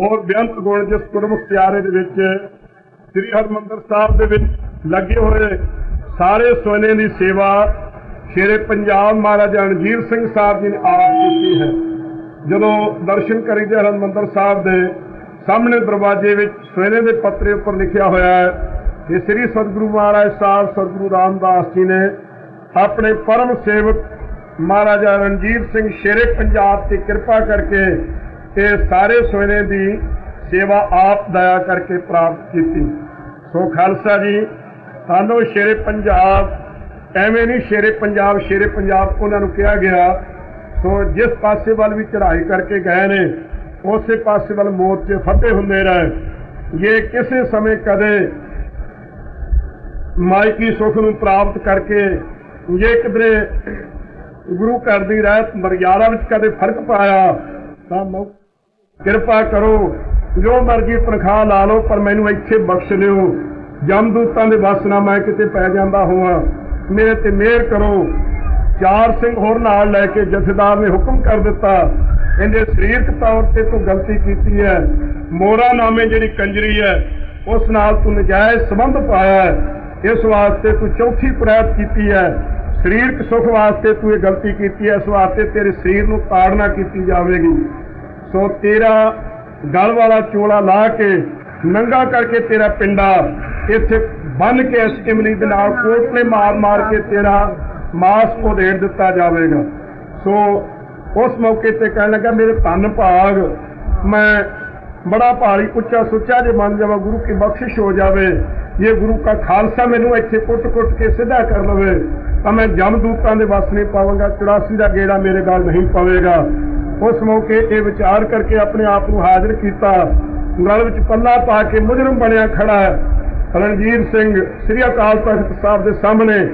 ਹੋਰ ਬੇਅੰਤ ਗੁਣ ਜਿਸ ਗੁਰਮੁਖ ਪਿਆਰੇ ਦੇ ਵਿੱਚ ਸ੍ਰੀ ਹਰਮੰਦਰ ਸਾਹਿਬ ਦੇ ਵਿੱਚ ਲੱਗੇ ਹੋਏ ਸਾਰੇ ਸੋਨੇ ਦੀ ਸੇਵਾ ਸ਼ੇਰੇ ਪੰਜਾਬ ਮਹਾਰਾਜਾ ਰਣਜੀਤ ਸਿੰਘ ਸਾਹਿਬ ਜੀ ਨੇ ਆਪ ਕੀਤੀ ਹੈ। ਜਦੋਂ ਦਰਸ਼ਨ ਕਰੀਦੇ ਹਰਮੰਦਰ ਸਾਹਿਬ ਦੇ ਸਾਹਮਣੇ ਦਰਵਾਜ਼ੇ ਵਿੱਚ ਸੋਨੇ ਦੇ ਪੱਤਰੇ ਉੱਪਰ ਲਿਖਿਆ ਹੋਇਆ ਹੈ ਕਿ ਸ੍ਰੀ ਸਤਿਗੁਰੂ ਮਹਾਰਾਜ ਸਾਹਿਬ, ਸਤਿਗੁਰੂ ਰਾਮਦਾਸ ਜੀ ਨੇ ਆਪਣੇ ਪਰਮ ਸੇਵਕ ਮਹਾਰਾਜਾ ਰਣਜੀਤ ਸਿੰਘ ਸ਼ੇਰੇ ਪੰਜਾਬ ਤੇ ਕਿਰਪਾ ਕਰਕੇ ਇਹ ਸਾਰੇ ਸੋਨੇ ਦੀ ਸੇਵਾ ਆਪ ਦਇਆ ਕਰਕੇ ਪ੍ਰਾਪਤ ਕੀਤੀ। ਸੋ ਖਾਲਸਾ ਜੀ, ਸਾਨੂੰ ਸ਼ੇਰੇ ਪੰਜਾਬ, ਐਵੇਂ ਨਹੀਂ ਸ਼ੇਰੇ ਪੰਜਾਬ ਸ਼ੇਰੇ ਪੰਜਾਬ ਉਹਨਾਂ ਨੂੰ ਕਿਹਾ ਗਿਆ, ਸੋ ਜਿਸ ਪਾਸੇ ਵੱਲ ਵੀ ਚੜ੍ਹਾਈ ਕਰਕੇ ਗਏ ਨੇ, ਉਸੇ ਪਾਸੇ ਵੱਲ ਮੋਰਚੇ ਫੱਟੇ ਹੁੰਦੇ ਰਹੇ। ਜੇ ਕਿਸੇ ਸਮੇਂ ਕਦੇ ਮਾਇਕੀ ਸੁਖ ਨੂੰ ਪ੍ਰਾਪਤ ਕਰਕੇ ਜੇ ਕਿਧਰੇ ਗੁਰੂ ਘਰ ਦੀ ਰਹਿਤ ਮਰਿਆਦਾ ਵਿੱਚ ਕਦੇ ਫ਼ਰਕ ਪਾਇਆ, ਤਾਂ ਕਿਰਪਾ ਕਰੋ, ਜੋ ਮਰਜ਼ੀ ਤਨਖਾਹ ਲਾ ਲਓ, ਪਰ ਮੈਨੂੰ ਇੱਥੇ ਬਖਸ਼ ਲਿਓ ਜਮਦੂਤਾਂ ਦੇ ਵਸ ਨਾ ਮੈਂ ਕਿਤੇ ਪੈ ਜਾਂਦਾ ਹੋਵਾਂ। ਮੇਰੇ ਤੇ ਮਿਹਰ ਕਰੋ। ਚਾਰ ਸਿੰਘ ਹੋਰ ਨਾਲ ਲੈ ਕੇ ਜਥੇਦਾਰ ਨੇ ਹੁਕਮ ਕਰ ਦਿੱਤਾ। ਇਹਦੇ ਸਰੀਰਕ ਤੌਰ ਤੇ ਤੂੰ ਗਲਤੀ ਕੀਤੀ ਹੈ। ਮੋਰਾ ਨਾਮੇ ਜਿਹੜੀ ਕੰਜਰੀ ਹੈ, ਉਸ ਨਾਲ ਤੂੰ ਨਜਾਇਜ਼ ਸੰਬੰਧ ਪਾਇਆ ਹੈ। ਇਸ ਵਾਸਤੇ ਤੂੰ ਚੌਥੀ ਪ੍ਰਾਇਤ ਕੀਤੀ ਹੈ। ਸਰੀਰਕ ਸੁਖ ਵਾਸਤੇ ਤੂੰ ਇਹ ਗਲਤੀ ਕੀਤੀ ਹੈ। ਇਸ ਵਾਸਤੇ ਤੇਰੇ ਸਰੀਰ ਨੂੰ ਤਾੜਨਾ ਕੀਤੀ ਜਾਵੇਗੀ। ਸੋ ਤੇਰਾ ਗਲ ਵਾਲਾ ਚੋਲਾ ਲਾ ਕੇ ਨੰਗਾ ਕਰਕੇ ਤੇਰਾ ਪਿੰਡਾ ਇੱਥੇ ਬੰਨ ਕੇ ਇਸ ਇਮਲੀ ਦੇ ਨਾਲ ਕੋਟਲੇ ਮਾਰ ਮਾਰ ਕੇ ਤੇਰਾ ਮਾਸ ਉਧੇੜ ਦਿੱਤਾ ਜਾਵੇਗਾ। ਸੋ ਉਸ ਮੌਕੇ ਤੇ ਕਹਿਣ ਲੱਗਾ, ਮੇਰੇ ਧੰਨ ਭਾਗ, ਮੈਂ ਬੜਾ ਭਾਰੀ ਉੱਚਾ ਸੁੱਚਾ ਜੇ ਮੰਨ ਜਾਵਾਂ, ਗੁਰੂ ਕੀ ਬਖਸ਼ਿਸ਼ ਹੋ ਜਾਵੇ। ਇਹ ਗੁਰੂ ਦਾ ਖਾਲਸਾ ਮੈਨੂੰ ਇੱਥੇ ਕੁੱਟ-ਕੁੱਟ ਕੇ ਸਿੱਧਾ ਕਰ ਲਵੇ, ਤਾਂ ਮੈਂ ਜਮਦੂਤਾਂ ਦੇ ਵਸ ਨਹੀਂ ਪਾਵਾਂਗਾ 84 ਦਾ ਗੇੜਾ ਮੇਰੇ ਗਲ ਨਹੀਂ ਪਵੇਗਾ। ਉਸ ਮੌਕੇ ਇਹ ਵਿਚਾਰ ਕਰਕੇ ਆਪਣੇ ਆਪ ਨੂੰ ਹਾਜ਼ਰ ਕੀਤਾ। ਗਲ ਵਿੱਚ ਪੱਲਾ ਪਾ ਕੇ ਮੁਜਰਮ ਬਣਿਆ ਖੜਾ ਹੈ। ਰਣਜੀਤ ਸਿੰਘ, ਸ੍ਰੀ ਅਕਾਲ ਤਖਤ ਸਾਹਿਬ ਦੇ ਸਾਹਮਣੇ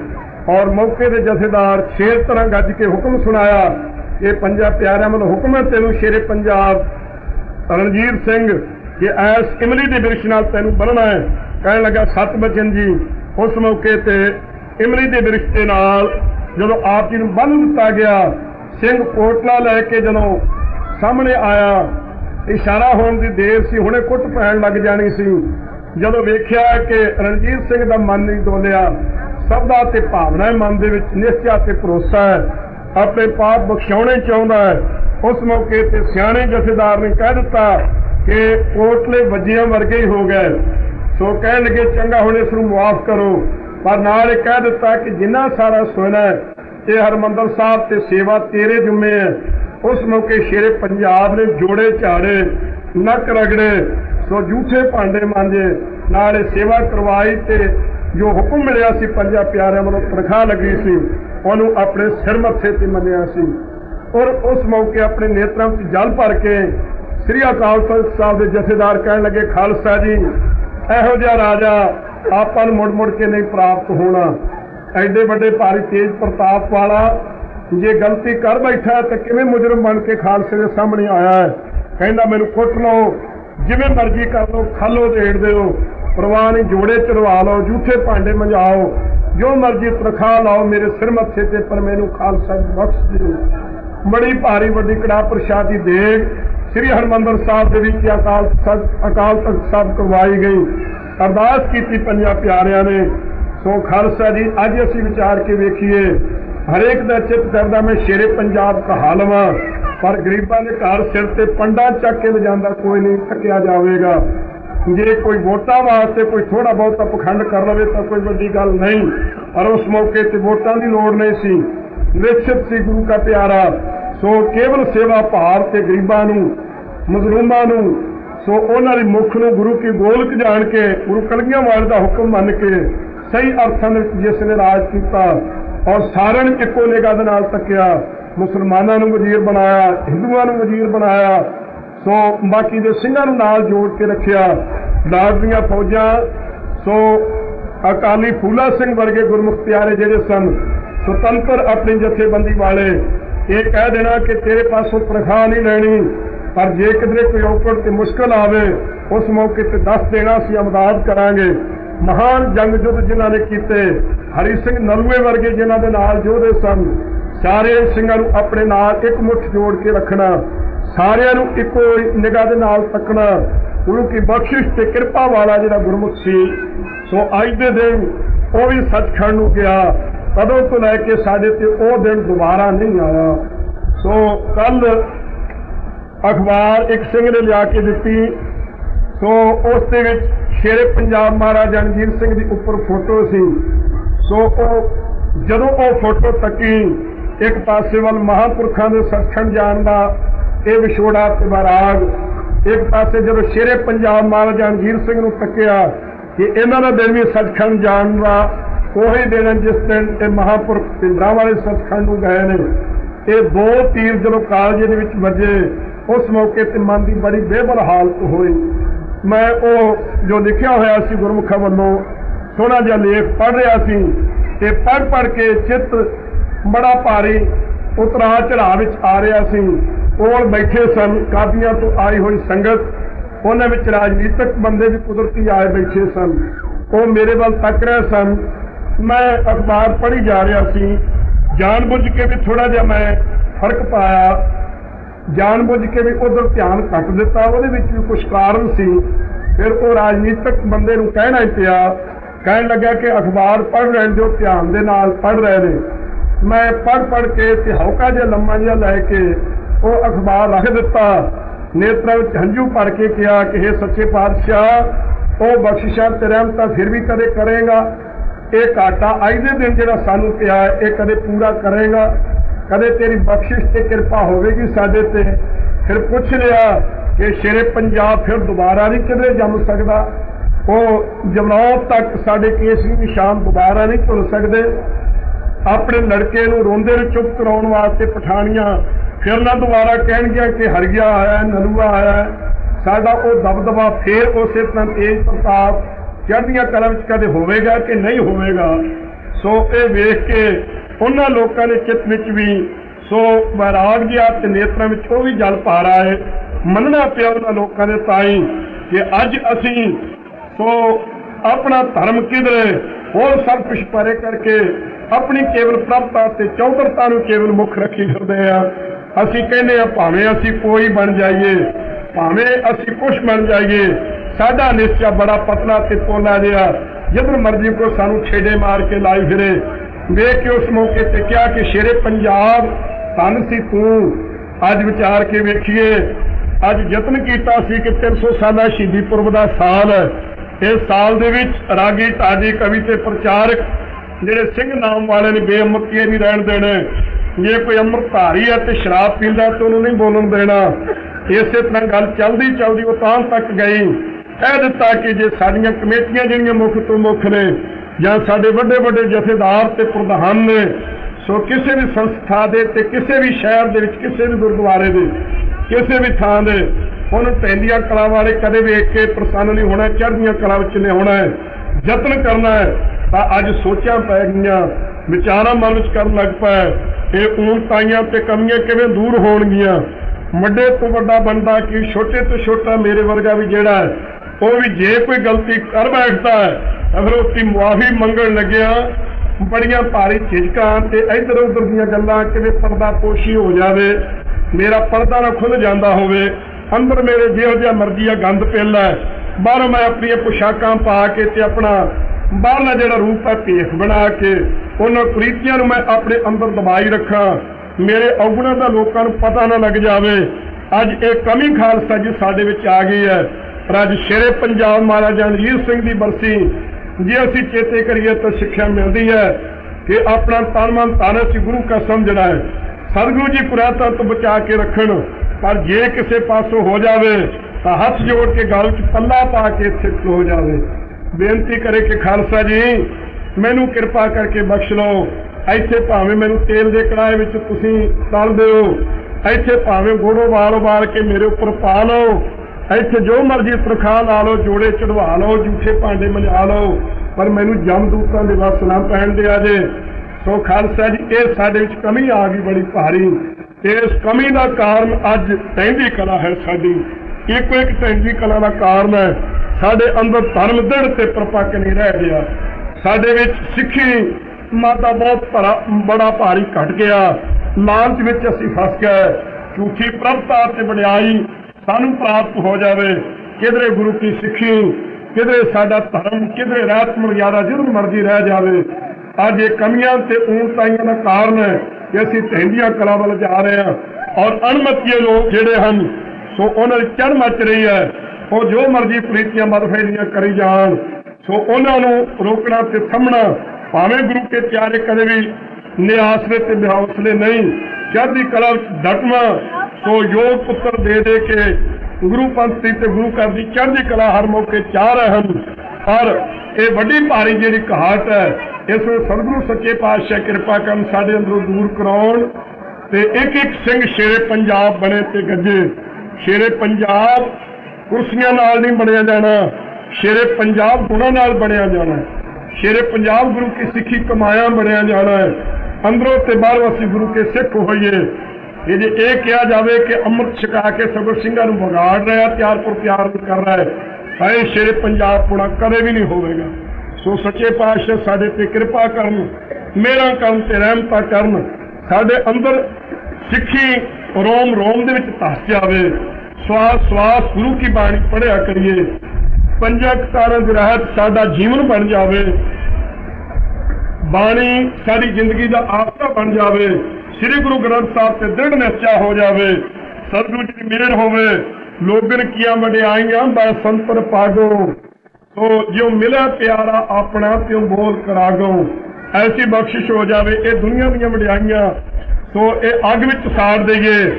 ਔਰ ਮੌਕੇ ਦੇ ਜਥੇਦਾਰ ਸ਼ੇਰ ਤਰ੍ਹਾਂ ਗੱਜ ਕੇ ਹੁਕਮ ਸੁਣਾਇਆ। ਇਹ ਪੰਜਾ ਪਿਆਰਿਆਂ ਵੱਲੋਂ ਹੁਕਮ ਹੈ ਤੈਨੂੰ ਸ਼ੇਰੇ ਪੰਜਾਬ। ਰਣਜੀਤ ਸਿੰਘ, ਕਿ ਐਸ ਇਮਲੀ ਦੇ ਬਿਰਸ਼ ਨਾਲ ਤੈਨੂੰ ਬੰਨਣਾ ਹੈ। ਕਹਿਣ ਲੱਗਾ, ਸਤ ਬਚਨ ਜੀ। ਉਸ ਮੌਕੇ ਤੇ ਇਮਲੀ ਦੇ ਬਿਰਸ਼ ਦੇ ਨਾਲ ਜਦੋਂ ਆਪ ਜੀ ਨੂੰ ਬੰਨ ਦਿੱਤਾ ਗਿਆ ਸਿੰਘ ਕੋਟਲਾ ਲੈ ਕੇ ਜਦੋਂ ਸਾਹਮਣੇ ਆਇਆ, ਇਸ਼ਾਰਾ ਹੋਣ ਦੀ ਦੇਰ ਸੀ, ਹੁਣੇ ਕੁੱਟ ਪੈਣ ਲੱਗ ਜਾਣੀ ਸੀ। ਜਦੋਂ ਵੇਖਿਆ ਕਿ ਰਣਜੀਤ ਸਿੰਘ ਦਾ ਮਨ ਨਹੀਂ ਡੋਲਿਆ ਦਾ ਤੇ ਭਾਵਨਾ ਹੈ ਮਨ ਦੇ ਵਿੱਚ, ਨਿਸ਼ਚਾ ਤੇ ਭਰੋਸਾ ਹੈ। ਆਪਣੇ ਪਾਪ ਬਖਸ਼ਾਉਣੇ ਚਾਹੁੰਦਾ ਹੈ। ਉਸ ਮੌਕੇ ਤੇ ਸਿਆਣੇ ਜਥੇਦਾਰ ਨੇ ਕਹਿ ਦਿੱਤਾ ਕਿ ਕੋਟਲੇ ਵੱਜਿਆਂ ਵਰਗੇ ਹੀ ਹੋ ਗਏ। ਸੋ ਕਹਿਣ ਲੱਗੇ, ਚੰਗਾ, ਹੁਣ ਇਸ ਨੂੰ ਮਾਫ ਕਰੋ। ਪਰ ਨਾਲ ਇਹ ਕਹਿ ਦਿੱਤਾ ਕਿ ਜਿੰਨਾ ਸਾਰਾ ਸੋਨਾ ਇਹ ਹਰਮੰਦਰ ਸਾਹਿਬ ਤੇ ਸੇਵਾ ਤੇਰੇ ਜ਼ਿੰਮੇ ਹੈ। ਉਸ ਮੌਕੇ ਸ਼ੇਰੇ ਪੰਜਾਬ ਨੇ ਜੋੜੇ ਝਾੜੇ, ਨੱਕ ਰਗੜੇ, ਸੋ ਝੂਠੇ ਭਾਂਡੇ ਮਾਂਜੇ, ਨਾਲ ਸੇਵਾ ਕਰਵਾਈ ਤੇ ਜੋ ਹੁਕਮ ਮਿਲਿਆ ਸੀ ਪੰਜਾ ਪਿਆਰਿਆਂ ਵੱਲੋਂ ਤਨਖਾਹ ਲੱਗੀ ਸੀ, ਉਹਨੂੰ ਆਪਣੇ ਸਿਰ ਮੱਥੇ ਤੇ ਮੰਨਿਆ ਸੀ। ਔਰ ਉਸ ਮੌਕੇ ਆਪਣੇ ਨੇਤਰਾਂ ਵਿੱਚ ਜਲ ਭਰ ਕੇ ਸ੍ਰੀ ਅਕਾਲ ਤਖਤ ਸਾਹਿਬ ਦੇ ਜਥੇਦਾਰ ਕਹਿਣ ਲੱਗੇ, ਖਾਲਸਾ ਜੀ, ਇਹੋ ਜਿਹਾ ਰਾਜਾ ਆਪਾਂ ਨੂੰ ਮੁੜ ਮੁੜ ਕੇ ਨਹੀਂ ਪ੍ਰਾਪਤ ਹੋਣਾ। ਐਡੇ ਵੱਡੇ ਭਾਰੀ ਤੇਜ ਪ੍ਰਤਾਪ ਵਾਲਾ ਜੇ ਗਲਤੀ ਕਰ ਬੈਠਾ ਤਾਂ ਕਿਵੇਂ ਮੁਜਰਮ ਬਣ ਕੇ ਖਾਲਸੇ ਦੇ ਸਾਹਮਣੇ ਆਇਆ ਹੈ? ਕਹਿੰਦਾ, ਮੈਨੂੰ ਕੁੱਟ ਲਓ, ਜਿਵੇਂ ਮਰਜ਼ੀ ਕਰ ਲਓ, ਖਾਲੋ ਦੇੜ ਦਿਓ ਪ੍ਰਵਾਹ ਨਹੀਂ, ਜੋੜੇ ਚੜਵਾ ਲਓ, ਝੂਠੇ ਭਾਂਡੇ ਮੰਜਾਓ ਜੋ ਮਰਜ਼ੀ ਤਨਖਾਹ ਲਾਓ, ਮੇਰੇ ਸਿਰ ਮੱਥੇ ਤੇ, ਪਰ ਮੈਨੂੰ ਖਾਲਸਾ ਬਖਸ਼ ਦਿਓ। ਬੜੀ ਭਾਰੀ, ਵੱਡੀ ਕੜਾ ਪ੍ਰਸ਼ਾਦੀ ਦੇਗ ਸ੍ਰੀ ਹਰਮੰਦਰ ਸਾਹਿਬ ਦੇ ਵਿੱਚ ਅਕਾਲ ਅਕਾਲ ਤਖਤ ਸਾਹਿਬ ਕਰਵਾਈ ਗਈ। ਅਰਦਾਸ ਕੀਤੀ ਪੰਜਾਂ ਪਿਆਰਿਆਂ ਨੇ। ਸੋ ਖਾਲਸਾ ਜੀ, ਅੱਜ ਅਸੀਂ ਵਿਚਾਰ ਕੇ ਵੇਖੀਏ, ਹਰੇਕ ਦਾ ਚਿੱਤ ਕਰਦਾ, ਮੈਂ ਸ਼ੇਰੇ ਪੰਜਾਬ ਕਹਾ ਲਵਾਂ, ਪਰ ਗਰੀਬਾਂ ਦੇ ਘਰ ਸਿਰ ਤੇ ਪੰਡਾ ਚੱਕ ਕੇ ਲਿਜਾਂਦਾ ਕੋਈ ਨਹੀਂ, ਥੱਕਿਆ ਜਾਵੇਗਾ। ਜੇ ਕੋਈ ਵੋਟਾਂ ਵਾਸਤੇ ਕੋਈ ਥੋੜਾ ਬਹੁਤਾ ਪਖੰਡ ਕਰ ਲਵੇ, ਤਾਂ ਕੋਈ ਵੱਡੀ ਗੱਲ ਨਹੀਂ, ਪਰ ਉਸ ਮੌਕੇ ਤੇ ਵੋਟਾਂ ਦੀ ਲੋੜ ਨਹੀਂ ਸੀ। ਨਿਸ਼ਚਿਤ ਸੀ ਗੁਰੂ ਦਾ ਪਿਆਰਾ, ਸੋ ਕੇਵਲ ਸੇਵਾ ਭਾਰ ਤੇ ਗਰੀਬਾਂ ਨੂੰ, ਮਜ਼ਲੂਮਾਂ ਨੂੰ, ਸੋ ਉਹਨਾਂ ਦੀ ਮੁਖ ਨੂੰ ਗੁਰੂ ਕੀ ਗੋਲਕ ਜਾਣ ਕੇ, ਗੁਰੂ ਕਲਗੀਆਂ ਵਾਲੇ ਦਾ ਹੁਕਮ ਮੰਨ ਕੇ ਸਹੀ ਅਰਥਾਂ ਦੇ ਵਿੱਚ ਜਿਸ ਨੇ ਰਾਜ ਕੀਤਾ ਔਰ ਸਾਰਿਆਂ ਨੂੰ ਇੱਕੋ ਨਿਗਾਹ ਦੇ ਨਾਲ ਤੱਕਿਆ, ਮੁਸਲਮਾਨਾਂ ਨੂੰ ਵਜ਼ੀਰ ਬਣਾਇਆ, ਹਿੰਦੂਆਂ ਨੂੰ ਵਜ਼ੀਰ ਬਣਾਇਆ, ਸੋ ਬਾਕੀ ਦੇ ਸਿੰਘਾਂ ਨੂੰ ਨਾਲ ਜੋੜ ਕੇ ਰੱਖਿਆ, ਲਾਟ ਦੀਆਂ ਫੌਜਾਂ, ਸੋ ਅਕਾਲੀ ਫੂਲਾ ਸਿੰਘ ਵਰਗੇ ਗੁਰਮੁਖ ਪਿਆਰੇ ਜਿਹੜੇ ਸਨ, ਸੁਤੰਤਰ ਆਪਣੀ ਜਥੇਬੰਦੀ ਵਾਲੇ, ਇਹ ਕਹਿ ਦੇਣਾ ਕਿ ਤੇਰੇ ਪਾਸੋਂ ਤਨਖਾਹ ਨਹੀਂ ਲੈਣੀ, ਪਰ ਜੇ ਕਿਤੇ ਕੋਈ ਔਕੜ ਤੇ ਮੁਸ਼ਕਲ ਆਵੇ, ਉਸ ਮੌਕੇ ਤੇ ਦੱਸ ਦੇਣਾ ਅਸੀਂ ਅਮਦਾਦ ਕਰਾਂਗੇ। ਮਹਾਨ ਜੰਗ ਯੁੱਧ ਜਿਨ੍ਹਾਂ ਨੇ ਕੀਤੇ, ਹਰੀ ਸਿੰਘ ਨਲੂਏ ਵਰਗੇ ਜਿਨ੍ਹਾਂ ਦੇ ਨਾਲ ਯੋਧੇ ਸਨ, ਸਾਰੇ ਸਿੰਘਾਂ ਨੂੰ ਆਪਣੇ ਨਾਲ ਇੱਕ ਮੁੱਠ ਜੋੜ ਕੇ ਰੱਖਣਾ, ਸਾਰਿਆਂ ਨੂੰ ਇੱਕੋ ਨਿਗਾਹ ਦੇ ਨਾਲ ਤੱਕਣਾ ਗੁਰੂ ਕੀ ਬਖਸ਼ਿਸ਼ ਤੇ ਕਿਰਪਾ ਵਾਲਾ ਜਿਹੜਾ ਗੁਰਮੁਖ ਸੀ, ਸੋ ਅੱਜ ਦੇ ਦਿਨ ਉਹ ਵੀ ਸੱਚਖੰਡ ਨੂੰ ਗਿਆ, ਕਦੋਂ ਤੋਂ ਲੈ ਕੇ ਸਾਡੇ ਤੇ ਉਹ ਦਿਨ ਦੁਬਾਰਾ ਨਹੀਂ ਆਇਆ। ਸੋ ਕੱਲ ਅਖਬਾਰ ਇੱਕ ਸਿੰਘ ਨੇ ਲਿਆ ਕੇ ਦਿੱਤੀ, ਸੋ ਉਸ ਦੇ ਵਿੱਚ ਸ਼ੇਰੇ ਪੰਜਾਬ ਮਹਾਰਾਜਾ ਰਣਜੀਤ ਸਿੰਘ ਦੀ ਉੱਪਰ ਫੋਟੋ ਸੀ। ਸੋ ਉਹ ਜਦੋਂ ਉਹ ਫੋਟੋ ਤੱਕੀ, ਇੱਕ ਪਾਸੇ ਵੱਲ ਮਹਾਂਪੁਰਖਾਂ ਦੇ ਸੱਚਖੰਡ ਜਾਣ ਦਾ ਇਹ ਵਿਛੋੜਾ ਤੇ ਬਰਾਗ ਇੱਕ ਪਾਸੇ ਜਦੋਂ ਸ਼ੇਰੇ ਪੰਜਾਬ ਮਹਾਰਾਜਾ ਰਣਜੀਤ ਸਿੰਘ ਨੂੰ ਤੱਕਿਆ ਕਿ ਇਹਨਾਂ ਦਾ ਦਿਨ ਵੀ ਸੱਚਖੰਡ ਜਾਣ ਦਾ ਉਹੀ ਦਿਨ ਜਿਸ ਦਿਨ ਇਹ ਮਹਾਂਪੁਰਖ ਪਿੰਡਾਂ ਵਾਲੇ ਸੱਚਖੰਡ ਨੂੰ ਗਏ ਨੇ। ਇਹ ਦੋ ਤੀਰ ਜਦੋਂ ਕਾਲਜ ਦੇ ਵਿੱਚ ਵੱਜੇ, ਉਸ ਮੌਕੇ ਤੇ ਮਨ ਦੀ ਬੜੀ ਬੇਬਲ ਹਾਲਤ ਹੋਈ। ਮੈਂ ਉਹ ਜੋ ਲਿਖਿਆ ਹੋਇਆ ਸੀ ਗੁਰਮੁਖਾਂ ਵੱਲੋਂ, ਸੋਹਣਾ ਜਿਹਾ ਲੇਖ ਪੜ੍ਹ ਰਿਹਾ ਸੀ ਤੇ ਪੜ੍ਹ ਪੜ੍ਹ ਕੇ ਚਿੱਤ ਬੜਾ ਭਾਰੀ ਉਤਰਾ ਚੜਾ ਵਿੱਚ ਆ ਰਿਹਾ ਸੀ। ਕੋਲ ਬੈਠੇ ਸਨ ਕਾਦੀਆਂ ਤੋਂ ਆਈ ਹੋਈ ਸੰਗਤ। ਉਹਨਾਂ ਵਿੱਚ ਰਾਜਨੀਤਿਕ ਬੰਦੇ ਵੀ ਕੁਦਰਤੀ ਆਏ ਬੈਠੇ ਸਨ। ਉਹ ਮੇਰੇ ਵੱਲ ਤੱਕ ਰਹੇ ਸਨ। ਮੈਂ ਅਖਬਾਰ ਪੜ੍ਹੀ ਜਾ ਰਿਹਾ ਸੀ। ਜਾਣਬੁੱਝ ਕੇ ਵੀ ਥੋੜਾ ਜਿਹਾ ਮੈਂ ਫ਼ਰਕ ਪਾਇਆ। ਜਾਣਬੁੱਝ ਕੇ ਵੀ ਉਧਰ ਧਿਆਨ ਕੱਟ ਦਿੱਤਾ, ਉਹਦੇ ਵਿੱਚ ਵੀ ਕੁਝ ਕਾਰਨ ਸੀ। ਫਿਰ ਉਹ ਰਾਜਨੀਤਿਕ ਬੰਦੇ ਨੂੰ ਕਹਿਣਾ ਹੀ ਪਿਆ, ਕਹਿਣ ਲੱਗਾ ਕਿ ਅਖਬਾਰ ਪੜ੍ਹ ਰਹੇ ਜੋ ਧਿਆਨ ਦੇ ਨਾਲ ਪੜ੍ਹ ਰਹੇ ਨੇ। ਮੈਂ ਪੜ੍ਹ ਪੜ੍ਹ ਕੇ ਤੇ ਹੌਕਾ ਜਿਹਾ ਲੰਮਾ ਜਿਹਾ ਲੈ ਕੇ ਉਹ ਅਖਬਾਰ ਰੱਖ ਦਿੱਤਾ। ਨੇਤਰਾਂ ਵਿੱਚ ਹੰਝੂ ਭਰ ਕੇ ਕਿਹਾ ਕਿ ਇਹ ਸੱਚੇ ਪਾਤਸ਼ਾਹ, ਉਹ ਬਖਸ਼ਿਸ਼ਾਂ ਤੇ ਰਹਿਮਤਾਂ ਫਿਰ ਵੀ ਕਦੇ ਕਰੇਗਾ। ਇਹ ਘਾਟਾ ਅੱਜ ਦੇ ਦਿਨ ਜਿਹੜਾ ਸਾਨੂੰ ਪਿਆ ਇਹ ਕਦੇ ਪੂਰਾ ਕਰੇਗਾ। ਕਦੇ ਤੇਰੀ ਬਖਸ਼ਿਸ਼ ਤੇ ਕਿਰਪਾ ਹੋਵੇਗੀ ਸਾਡੇ ਤੇ। ਫਿਰ ਪੁੱਛ ਲਿਆ ਕਿ ਸ਼ੇਰੇ ਪੰਜਾਬ ਫਿਰ ਦੁਬਾਰਾ ਨਹੀਂ ਕਿਧਰੇ ਜੰਮ ਸਕਦਾ? ਉਹ ਜਮਨੌਰ ਤੱਕ ਸਾਡੇ ਕੇਸਰੀ ਨਿਸ਼ਾਨ ਦੁਬਾਰਾ ਨਹੀਂ ਭੁੱਲ ਸਕਦੇ। ਆਪਣੇ ਲੜਕੇ ਨੂੰ ਰੋਂਦੇ ਨੂੰ ਚੁੱਪ ਕਰਾਉਣ ਵਾਸਤੇ ਪਠਾਣੀਆਂ ਫਿਰ ਨਾ ਦੁਬਾਰਾ ਕਹਿਣਗੀਆਂ ਕਿ ਹਰਗਿਆ ਆਇਆ, ਨਲੂਆ ਆਇਆ। ਸਾਡਾ ਉਹ ਦਬਦਬਾ ਫੇਰ ਉਸੇ ਤਰ੍ਹਾਂ ਤੇਜ ਪ੍ਰਤਾਪ, ਚੜ੍ਹਦੀਆਂ ਕਲਾਂ ਵਿੱਚ ਕਦੇ ਹੋਵੇਗਾ ਕਿ ਨਹੀਂ ਹੋਵੇਗਾ? ਸੋ ਇਹ ਵੇਖ ਕੇ ਉਹਨਾਂ ਲੋਕਾਂ ਦੇ ਚਿੱਤ ਵਿੱਚ ਵੀ ਸੋ ਵੈਰਾਗ ਜਿਹਾ ਤੇ ਨੇਤਰਾਂ ਵਿੱਚ ਉਹ ਵੀ ਜਲ ਪਾਰਾ ਹੈ। ਮੰਨਣਾ ਪਿਆ ਉਹਨਾਂ ਲੋਕਾਂ ਦੇ ਤਾਈ ਕਿ ਅੱਜ ਅਸੀਂ ਸੋ ਆਪਣਾ ਧਰਮ ਕਿਧਰੇ ਹੋਰ ਸਭ ਕੁਝ ਪਰੇ ਕਰਕੇ ਆਪਣੀ ਕੇਵਲ ਪ੍ਰਭਤਾ ਤੇ ਚੌਧਰਤਾ ਨੂੰ ਕੇਵਲ ਮੁੱਖ ਰੱਖੀ ਫਿਰਦੇ ਆ। ਅਸੀਂ ਕਹਿੰਦੇ ਆ, ਭਾਵੇਂ ਅਸੀਂ ਕੋਈ ਬਣ ਜਾਈਏ, ਭਾਵੇਂ ਅਸੀਂ ਕੁਛ ਬਣ ਜਾਈਏ, ਸਾਡਾ ਨਿਸ਼ਚਾ ਬੜਾ ਪਤਲਾ ਤੇ ਪੋਲਾ ਜਿਹਾ। ਜਿੱਧਰ ਮਰਜ਼ੀ ਕੋ ਸਾਨੂੰ ਛੇੜੇ ਮਾਰ ਕੇ ਲਾਈ ਫਿਰੇ ਦੇਖ ਕੇ ਉਸ ਮੌਕੇ ਤੇ ਕਿਹਾ ਕਿ ਸ਼ੇਰੇ ਪੰਜਾਬ ਧੰਨ ਸੀ ਤੂੰ। ਅੱਜ ਵਿਚਾਰ ਕੇ ਵੇਖੀਏ, ਅੱਜ ਯਤਨ ਕੀਤਾ ਸੀ ਕਿ 300 ਸਾਲਾ ਸ਼ਹੀਦੀ ਪੁਰਬ ਦਾ ਸਾਲ ਹੈ। ਇਸ ਸਾਲ ਦੇ ਵਿੱਚ ਰਾਗੀ ਢਾਡੀ ਕਵੀ ਤੇ ਪ੍ਰਚਾਰਕ ਜਿਹੜੇ ਸਿੰਘ ਨਾਮ ਵਾਲੇ ਨੇ ਬੇਅਮਰਤੀਏ ਨਹੀਂ ਰਹਿਣ ਦੇਣੇ। ਜੇ ਕੋਈ ਅੰਮ੍ਰਿਤਧਾਰੀ ਹੈ ਤੇ ਸ਼ਰਾਬ ਪੀਂਦਾ ਤਾਂ ਉਹਨੂੰ ਨਹੀਂ ਬੋਲਣ ਦੇਣਾ। ਇਸੇ ਤਰ੍ਹਾਂ ਗੱਲ ਚੱਲਦੀ ਚੱਲਦੀ ਉਹ ਤਾਂ ਤੱਕ ਗਈ। ਕਹਿ ਦਿੱਤਾ ਕਿ ਜੇ ਸਾਡੀਆਂ ਕਮੇਟੀਆਂ ਜਿਹੜੀਆਂ ਮੁੱਖ ਤੋਂ ਮੁੱਖ ਨੇ ਜਾਂ ਸਾਡੇ ਵੱਡੇ ਵੱਡੇ ਜਥੇਦਾਰ ਤੇ ਪ੍ਰਧਾਨ ਨੇ, ਸੋ ਕਿਸੇ ਵੀ ਸੰਸਥਾ ਦੇ ਤੇ ਕਿਸੇ ਵੀ ਸ਼ਹਿਰ ਦੇ ਵਿੱਚ, ਕਿਸੇ ਵੀ ਗੁਰਦੁਆਰੇ ਦੇ, ਕਿਸੇ ਵੀ ਥਾਂ ਦੇ, ਉਹਨੂੰ ਪੈਂਦੀਆਂ ਕਲਾ ਵਾਲੇ ਕਦੇ ਵੇਖ ਕੇ ਪ੍ਰਸੰਨ ਨਹੀਂ ਹੋਣਾ, ਚੜ੍ਹਦੀਆਂ ਕਲਾ ਵਿੱਚ ਨੇ ਹੋਣਾ ਹੈ ਯਤਨ ਕਰਨਾ ਹੈ, ਤਾਂ ਅੱਜ ਸੋਚਾਂ ਪੈ ਗਈਆਂ, ਵਿਚਾਰਾਂ ਮਨ ਵਿੱਚ ਕਰਨ ਲੱਗ ਪਏ, ਇਹ ਊਣਤਾਈਆਂ ਤੇ ਕਮੀਆਂ ਕਿਵੇਂ ਦੂਰ ਹੋਣਗੀਆਂ? ਵੱਡੇ ਤੋਂ ਵੱਡਾ ਬੰਦਾ ਕਿ ਛੋਟੇ ਤੋਂ ਛੋਟਾ ਮੇਰੇ ਵਰਗਾ ਵੀ ਜਿਹੜਾ ਉਹ ਵੀ ਜੇ ਕੋਈ ਗਲਤੀ ਕਰ ਬੈਠਦਾ ਹੈ, ਤਾਂ ਫਿਰ ਉਸਦੀ ਮੁਆਫੀ ਮੰਗਣ ਲੱਗਿਆ। ਬੜੀਆਂ ਭਾਰੀ ਝਿਜਕਾਂ ਤੇ ਇੱਧਰ ਉੱਧਰ ਦੀਆਂ ਗੱਲਾਂ ਕਿਵੇਂ ਪਰਦਾ ਪੋਸ਼ੀ ਹੋ ਜਾਵੇ, ਮੇਰਾ ਪਰਦਾ ਨਾ ਖੁੱਲ ਜਾਂਦਾ ਹੋਵੇ, ਅੰਦਰ ਮੇਰੇ ਜਿਹੋ ਜਿਹਾ ਮਰਜ਼ੀ ਆ ਗੰਦ ਪਿੱਲਾ ਬਾਹਰੋਂ ਮੈਂ ਆਪਣੀਆਂ ਪੁਸ਼ਾਕਾਂ ਪਾ ਕੇ ਤੇ ਆਪਣਾ ਬਾਹਰਲਾ ਜਿਹੜਾ ਰੂਪ ਹੈ ਭੇਖ ਬਣਾ ਕੇ ਉਹਨਾਂ ਕੁਰੀਤੀਆਂ ਨੂੰ ਮੈਂ ਆਪਣੇ ਅੰਦਰ ਦਬਾਈ ਰੱਖਾਂ। ਮੇਰੇ ਔਗੁਣਾਂ ਦਾ ਲੋਕਾਂ ਨੂੰ ਪਤਾ ਨਾ ਲੱਗ ਜਾਵੇ। ਅੱਜ ਇਹ ਕਮੀ ਖਾਲਸਾ ਜੀ ਸਾਡੇ ਵਿੱਚ ਆ ਗਈ ਹੈ। ਪਰ ਅੱਜ ਸ਼ੇਰੇ ਪੰਜਾਬ ਮਹਾਰਾਜਾ ਰਣਜੀਤ ਸਿੰਘ ਦੀ ਬਰਸੀ, ਜੇ ਅਸੀਂ ਚੇਤੇ ਕਰੀਏ ਤਾਂ ਸਿੱਖਿਆ ਮਿਲਦੀ ਹੈ ਕਿ ਆਪਣਾ ਤਨ ਮਨ ਤਨ ਅਸੀਂ ਗੁਰੂ ਕਾ ਸਮਝਣਾ ਹੈ। ਸਤਿਗੁਰੂ ਜੀ ਪੁਰਾਤਨ ਤੋਂ ਬਚਾ ਕੇ ਰੱਖਣ, ਪਰ ਜੇ ਕਿਸੇ ਪਾਸੋਂ ਹੋ ਜਾਵੇ ਤਾਂ ਹੱਥ ਜੋੜ ਕੇ ਗਲ 'ਚ ਪੱਲਾ ਪਾ ਕੇ ਸਿੱਖ ਹੋ ਜਾਵੇ। ਬੇਨਤੀ ਕਰੇ ਕਿ ਖਾਲਸਾ ਜੀ, ਮੈਨੂੰ ਕਿਰਪਾ ਕਰਕੇ ਬਖਸ਼ ਲਓ। ਇੱਥੇ ਭਾਵੇਂ ਮੈਨੂੰ ਤੇਲ ਦੇ ਕੜਾਏ ਵਿੱਚ ਤੁਸੀਂ ਤਲ ਦਿਓ। ਇੱਥੇ ਭਾਵੇਂ ਗੋੜੋ ਵਾਲ ਵਾਲ ਕੇ ਮੇਰੇ ਉੱਪਰ ਪਾ ਲਓ। ਇੱਥੇ ਜੋ ਮਰਜ਼ੀ ਤਰਖਾ ਲਾ ਲਓ, ਜੋੜੇ ਚੜਵਾ ਲਓ ਜੂਠੇ ਭਾਂਡੇ ਮਜਾ ਲਓ, ਪਰ ਮੈਨੂੰ ਜਮਦੂਤਾਂ ਦੇ ਵਸ ਨਾ ਪੈਣ ਦੇ ਆ ਜੇ। ਸੋ ਖਾਲਸਾ ਜੀ, ਇਹ ਸਾਡੇ ਵਿੱਚ ਕਮੀ ਆ ਗਈ ਬੜੀ ਭਾਰੀ। ਇਸ ਕਮੀ ਦਾ ਕਾਰਨ ਅੱਜ ਟੈਂਦੀ ਕਲਾ ਹੈ ਸਾਡੀ। ਇੱਕੋ ਇੱਕ ਤੈਂਦੀ ਕਲਾ ਦਾ ਕਾਰਨ ਹੈ, ਸਾਡੇ ਅੰਦਰ ਧਰਮ ਦ੍ਰਿੜ ਤੇ ਪਰਪੱਕ ਨਹੀਂ ਰਹਿ ਗਿਆ। ਸਾਡੇ ਵਿੱਚ ਸਿੱਖੀ ਮਾਤਾ ਬਹੁਤ ਭਰਾ, ਬੜਾ ਭਾਰੀ ਘਟ ਗਿਆ। ਲਾਲਚ ਵਿੱਚ ਅਸੀਂ ਫਸ ਗਏ। ਝੂਠੀ ਪ੍ਰਭਤਾ ਤੇ ਵਡਿਆਈ ਸਾਨੂੰ ਪ੍ਰਾਪਤ ਹੋ ਜਾਵੇ, ਕਿਧਰੇ ਗੁਰੂ ਕੀ ਸਿੱਖੀ, ਕਿਧਰੇ ਸਾਡਾ ਧਰਮ, ਕਿਧਰੇ ਰਾਤ ਮਰਿਆਦਾ ਜਿੱਦ ਮਰਜ਼ੀ ਰਹਿ ਜਾਵੇ, ਅੱਜ ਇਹ ਕਮੀਆਂ ਤੇ ਊਣਤਾਈਆਂ ਦਾ ਕਾਰਨ ਹੈ ਕਿ ਅਸੀਂ ਤਹਿੰਦੀਆਂ ਕਲਾ ਵੱਲ ਜਾ ਰਹੇ ਹਾਂ ਔਰ ਅਣਮਤੀਏ ਲੋਕ ਜਿਹੜੇ ਹਨ, ਸੋ ਉਹਨਾਂ ਦੀ ਚੜ੍ਹ ਮੱਚ ਰਹੀ ਹੈ, ਉਹ ਜੋ ਮਰਜ਼ੀ ਪ੍ਰੀਤੀਆਂ ਮਤਫੇਰੀਆਂ ਕਰੀ ਜਾਣ, ਸੋ ਉਹਨਾਂ ਨੂੰ ਰੋਕਣਾ ਤੇ ਥੰਮਣਾ, ਭਾਵੇਂ ਗੁਰੂ ਕੇ ਪਿਆਰੇ ਕਦੇ ਵੀ ਨਿਆਸਰੇ ਤੇ ਬਿਹੌਸਲੇ ਨਹੀਂ, ਜਦ ਦੀ ਕਲਾ ਵਿੱਚ ਸੋ ਯੋਗ ਪੁੱਤਰ ਦੇ ਦੇ ਕੇ ਗੁਰੂ ਪੰਥੀ ਤੇ ਗੁਰੂ ਘਰ ਦੀ ਚੜ੍ਹਦੀ ਕਲਾ ਹਰ ਮੌਕੇ ਚਾਹ ਰਹੇ ਹਨ। ਪਰ ਇਹ ਵੱਡੀ ਭਾਰੀ ਜਿਹੜੀ ਕਹਾਟ ਹੈ, ਇਸ ਨੂੰ ਸਤਿਗੁਰੂ ਸੱਚੇ ਪਾਤਸ਼ਾਹ ਕਿਰਪਾ ਕਰਨ ਸਾਡੇ ਅੰਦਰੋਂ ਦੂਰ ਕਰਾਉਣ ਤੇ ਇੱਕ ਇੱਕ ਸਿੰਘ ਸ਼ੇਰੇ ਪੰਜਾਬ ਬਣੇ ਤੇ ਗੱਜੇ। ਸ਼ੇਰੇ ਪੰਜਾਬ ਕੁਰਸੀਆਂ ਨਾਲ ਨਹੀਂ ਬਣਿਆ ਜਾਣਾ, ਸ਼ੇਰੇ ਪੰਜਾਬ ਗੁਣਾਂ ਨਾਲ ਬਣਿਆ ਜਾਣਾ। ਸ਼ੇਰੇ ਪੰਜਾਬ ਗੁਰੂ ਕੀ ਸਿੱਖੀ ਕਮਾਇਆ ਬਣਿਆ ਜਾਣਾ ਹੈ। ਅੰਦਰੋਂ ਤੇ ਬਾਹਰੋਂ ਅਸੀਂ ਗੁਰੂ ਕੇ ਸਿੱਖ ਹੋਈਏ। ਇਹ ਜੇ ਇਹ ਕਿਹਾ ਜਾਵੇ ਕਿ ਅੰਮ੍ਰਿਤ ਛਕਾ ਕੇ ਸਗੋਂ ਸਿੰਘਾਂ ਨੂੰ ਵਿਗਾੜ ਰਿਹਾ ਤਿਆਰਪੁਰ ਤਿਆਰ ਕਰ ਰਿਹਾ ਹੈ। ਹਾਏ, ਸ਼ੇਰੇ ਪੰਜਾਬ ਪੁਣਾ ਕਦੇ ਵੀ ਨਹੀਂ ਹੋਵੇਗਾ। ਸੋ ਸੱਚੇ ਪਾਤਸ਼ਾਹ ਸਾਡੇ ਤੇ ਕਿਰਪਾ ਕਰਨ ਮੇਰਾ ਕਰਨ ਤੇ ਰਹਿਮਤਾਂ ਕਰਨ, ਸਾਡੇ ਅੰਦਰ ਸਿੱਖੀ ਰੋਮ ਰੋਮ ਦੇ ਵਿੱਚ ਧਸ ਜਾਵੇ। ਸਵਾਸ ਸਵਾਸ, ਗੁਰੂ ਕੀ ਬਾਣੀ ਪੜਿਆ ਕਰੀਏ। ਪੰਜਾਂ ਕਤਾਰਾਂ ਦੇ ਰਹਿਤ ਸਾਡਾ ਜੀਵਨ ਬਣ ਜਾਵੇ। ਬਾਣੀ ਸਾਡੀ ਜ਼ਿੰਦਗੀ ਦਾ ਆਸਰਾ ਬਣ ਜਾਵੇ। ਸ੍ਰੀ ਗੁਰੂ ਗ੍ਰੰਥ ਸਾਹਿਬ ਤੇ ਦ੍ਰਿੜ ਨਿਸ਼ਚਾ ਹੋ ਜਾਵੇ, ਸਤਿਗੁਰੂ ਜੀ ਦੀ ਮਿਹਰ ਹੋਵੇ, ਲੋਗਨ ਕੀਆਂ ਵਡਿਆਈਆਂ ਬੈ ਸੰਤਰ ਪਾਗੋ, ਸੋ ਜਿਉ ਮਿਲਿਆ ਪਿਆਰਾ ਆਪਣਾ ਤਿਉ ਬੋਲ ਕਰਾਗੋ, ਐਸੀ ਬਖਸ਼ਿਸ਼ ਹੋ ਜਾਵੇ ਇਹ ਦੁਨੀਆ ਦੀਆਂ ਵਡਿਆਈਆਂ, ਸੋ ਇਹ ਅੱਗ ਵਿੱਚ ਸਾੜ ਦੇਈਏ,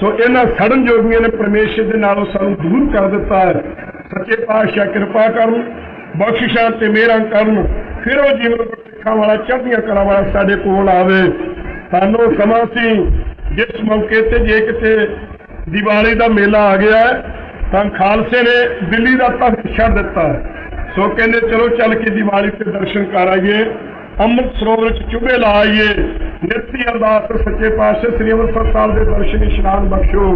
ਸੋ ਇਹਨਾਂ ਸੜਨ ਜੋਗੀਆਂ ਨੇ ਪਰਮੇਸ਼ਰ ਦੇ ਨਾਲੋਂ ਸਾਨੂੰ ਦੂਰ ਕਰ ਦਿੱਤਾ ਹੈ। ਸੱਚੇ ਪਾਤਸ਼ਾਹ ਕਿਰਪਾ ਕਰਨ, ਬਖਸ਼ਿਸ਼ਾਂ ਤੇ ਮਿਹਰਾਂ ਕਰਨ, ਫਿਰ ਉਹ ਜੀਵਨ ਸਿੱਖਾਂ ਵਾਲਾ ਚੜ੍ਹਦੀਆਂ ਕਲਾ ਵਾਲਾ ਸਾਡੇ ਕੋਲ ਆਵੇ। ਸਾਨੂੰ ਸਮਾਂ ਸੀ, ਜਿਸ ਮੌਕੇ ਤੇ ਜੇ ਕਿਤੇ ਦੀਵਾਲੀ ਦਾ ਮੇਲਾ ਆ ਗਿਆ ਤਾਂ ਖਾਲਸੇ ਨੇ ਦਿੱਲੀ ਦਾ ਤਖਤ ਛੱਡ ਦਿੱਤਾ ਸੋ ਕਹਿੰਦੇ, ਚਲੋ ਚੱਲ ਕੇ ਦੀਵਾਲੀ ਤੇ ਦਰਸ਼ਨ ਕਰ ਆਈਏ ਅੰਮ੍ਰਿਤ ਸਰੋਵਰ ਚ ਚੁੱਭੇ ਲਾ ਆਈਏ, ਨਿੱਤੀ ਅਰਦਾਸ ਸੱਚੇ ਪਾਤਸ਼ਾਹ ਸ੍ਰੀ ਅੰਮ੍ਰਿਤਸਰ ਸਾਹਿਬ ਦੇ ਦਰਸ਼ਨ ਇਸ਼ਨਾਨ ਬਖਸ਼ੋ।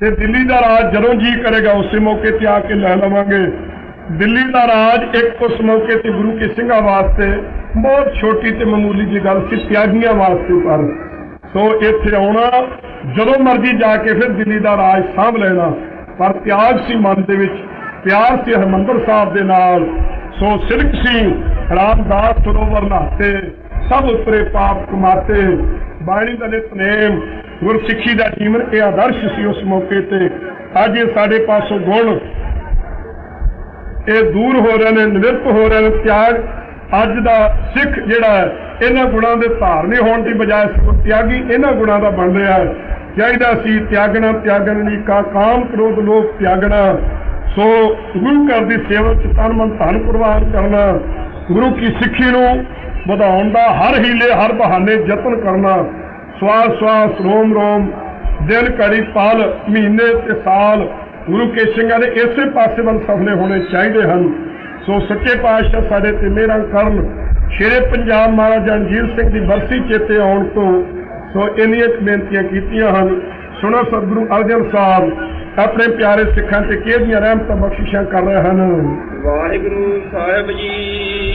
ਤੇ ਦਿੱਲੀ ਦਾ ਰਾਜ ਜਦੋਂ ਜੀ ਕਰੇਗਾ, ਉਸੇ ਮੌਕੇ ਤੇ ਆ ਕੇ ਲੈ ਲਵਾਂਗੇ। ਦਿੱਲੀ ਦਾ ਰਾਜ ਇੱਕ ਉਸ ਮੌਕੇ ਤੇ ਗੁਰੂ ਕੇ ਸਿੰਘਾਂ ਵਾਸਤੇ ਬਹੁਤ ਛੋਟੀ ਤੇ ਮਾਮੂਲੀ ਜਿਹੀ ਗੱਲ ਸੀ, ਤਿਆਗੀਆਂ ਵਾਸਤੇ ਪਰ। ਸੋ ਇੱਥੇ ਆਉਣਾ, ਜਦੋਂ ਮਰਜ਼ੀ ਜਾ ਕੇ ਫਿਰ ਦਿੱਲੀ ਦਾ ਰਾਜ ਸਾਂਭ ਲੈਣਾ, ਪਰ ਤਿਆਗ ਸੀ ਮਨ ਦੇ ਵਿੱਚ, ਪਿਆਰ ਸੀ ਹਰਮੰਦਰ ਸਾਹਿਬ ਦੇ ਨਾਲ। ਸੋ ਸਿਰਕ ਸੀ, ਰਾਮਦਾਸ ਸਰੋਵਰ ਨਾਤੇ, ਸਭ ਉਤਰੇ ਪਾਪ ਕਮਾਤੇ, ਬਾਣੀ ਦਾ ਨਿਤਨੇਮ ਗੁਰਸਿੱਖੀ ਦਾ ਜੀਵਨ ਇਹ ਆਦਰਸ਼ ਸੀ ਉਸ ਮੌਕੇ ਤੇ। ਅੱਜ ਸਾਡੇ ਪਾਸੋਂ ਗੁਣ ਇਹ ਦੂਰ ਹੋ ਰਹੇ ਨੇ ਨਿਵਰਤ ਹੋ ਰਹੇ ਨੇ, ਤਿਆਗ ਅੱਜ ਦਾ ਸਿੱਖ ਜਿਹੜਾ ਹੈ, ਇਹਨਾਂ ਗੁਣਾਂ ਦੇ ਧਾਰਨੀ ਹੋਣ ਦੀ ਬਜਾਏ ਸਗੋਂ ਤਿਆਗੀ ਇਹਨਾਂ ਗੁਣਾਂ ਦਾ ਬਣ ਰਿਹਾ ਹੈ। ਚਾਹੀਦਾ ਸੀ ਤਿਆਗਣਾ, ਤਿਆਗਣ ਲਈ ਕਾ ਕਾਮ ਕ੍ਰੋਧ ਲੋਭ ਤਿਆਗਣਾ। ਸੋ ਗੁਰੂ ਘਰ ਦੀ ਸੇਵਾ ਚ ਤਨ ਮਨ ਧਨ ਪ੍ਰਵਾਨ ਕਰਨਾ, ਗੁਰੂ ਕੀ ਸਿੱਖੀ ਨੂੰ ਵਧਾਉਣ ਦਾ ਹਰ ਹੀਲੇ, ਹਰ ਬਹਾਨੇ ਯਤਨ ਕਰਨਾ। ਸਵਾਸ ਸਵਾਸ ਰੋਮ ਰੋਮ ਦਿਨ ਘੜੀ, ਪਲ, ਮਹੀਨੇ ਤੇ ਸਾਲ ਗੁਰੂ ਕੇ ਸਿੰਘਾਂ ਦੇ ਇਸੇ ਪਾਸੇ ਵੱਲ ਸਫਲੇ ਹੋਣੇ ਚਾਹੀਦੇ ਹਨ। ਸੋ ਸੱਚੇ ਪਾਤਸ਼ਾਹ ਸਾਡੇ ਤੇ ਮਿਹਰਾਂ ਕਰਨ ਸ਼ੇਰੇ ਪੰਜਾਬ ਮਹਾਰਾਜਾ ਰਣਜੀਤ ਸਿੰਘ ਦੀ ਬਰਸੀ ਚੇਤੇ ਆਉਣ ਤੋਂ ਸੋ ਇੰਨੀਆਂ ਬੇਨਤੀਆਂ ਕੀਤੀਆਂ ਹਨ। ਸੁਣੋ ਸਤਿਗੁਰੂ ਅਰਜਨ ਸਾਹਿਬ, ਆਪਣੇ ਪਿਆਰੇ ਸਿੱਖਾਂ ਤੇ ਕਿਹੜੀਆਂ ਰਹਿਮਤਾਂ ਬਖਸ਼ਿਸ਼ਾਂ ਕਰ ਰਹੇ ਹਨ? ਵਾਹਿਗੁਰੂ ਸਾਹਿਬ ਜੀ।